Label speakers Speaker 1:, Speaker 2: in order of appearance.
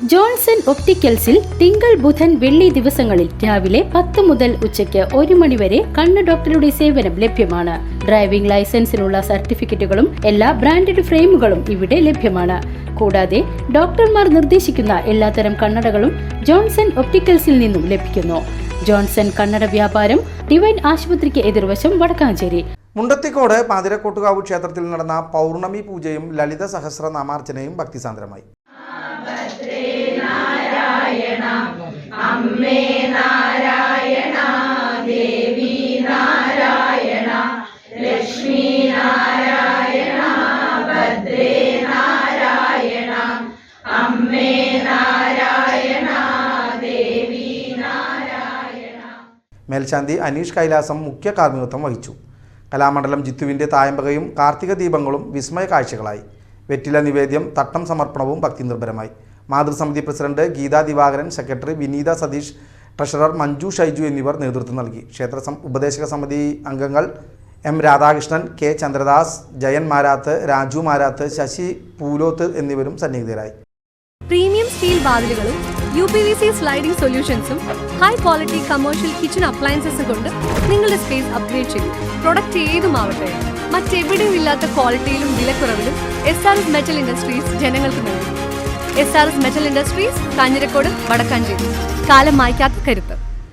Speaker 1: Johnson ഒപ്റ്റിക്കൽസിൽ തിങ്കൾ ബുധൻ വെള്ളി ദിവസങ്ങളിൽ രാവിലെ പത്ത് മുതൽ ഉച്ചയ്ക്ക് ഒരു മണിവരെ കണ്ണ് ഡോക്ടറുടെ സേവനം ലഭ്യമാണ്. ഡ്രൈവിംഗ് ലൈസൻസിനുള്ള സർട്ടിഫിക്കറ്റുകളും എല്ലാ ബ്രാൻഡഡ് ഫ്രെയിമുകളും ഇവിടെ ലഭ്യമാണ്. കൂടാതെ ഡോക്ടർമാർ നിർദ്ദേശിക്കുന്ന എല്ലാത്തരം കണ്ണടകളും ജോൺസൺ ഒപ്റ്റിക്കൽസിൽ നിന്നും ലഭിക്കുന്നു. ജോൺസൺ കണ്ണട വ്യാപാരം ഡിവൈൻ ആശുപത്രിക്ക് എതിർവശം വടക്കാഞ്ചേരി.
Speaker 2: മുണ്ടത്തിക്കോട് പാതിരക്കോട്ടുകാവ് ക്ഷേത്രത്തിൽ നടന്ന പൗർണമി പൂജയും ലളിത സഹസ്രനാമാർച്ചനയും ഭക്തിസാന്ദ്രമായി. മേൽശാന്തി അനീഷ് കൈലാസം മുഖ്യ കാർമ്മികത്വം വഹിച്ചു. കലാമണ്ഡലം ജിത്തുവിന്റെ തായമ്പകയും കാർത്തിക ദീപങ്ങളും വിസ്മയ കാഴ്ചകളായി. വെറ്റില നിവേദ്യം തട്ടം സമർപ്പണവും ഭക്തി നിർഭരമായി. മാതൃസമിതി president Geetha Divakaran secretary Vineetha Satheesh treasurer Manju Shaiju എന്നിവർ നേതൃത്വം നൽകി. ക്ഷേത്ര ഉപദേശക സമിതി അംഗങ്ങൾ എം രാധാകൃഷ്ണൻ കെ ചന്ദ്രദാസ് ജയൻ മാരാത്ത് രാജു മാരാത്ത് ശശി പൂലോത്ത് എന്നിവരും സന്നിഹിതരായി.
Speaker 3: പ്രീമിയം സ്റ്റീൽ വാതിലുകളും U P V C sliding സൊല്യൂഷൻസും high quality commercial kitchen appliances കൊണ്ട് നിങ്ങളുടെ സ്പേസ് അപ്ഗ്രേഡ് ചെയ്യും പ്രൊഡക്റ്റ് ഏതുമാവട്ടെ. മറ്റെവിടെയും ഇല്ലാത്ത ക്വാളിറ്റിയിലും വിലക്കുറവിലും S R S metal industries ജനങ്ങൾക്ക് നൽകും S R S metal industries Kanjirakode Vadakkanchery. കാലം മായ്ക്കാത്ത കരുത്ത്.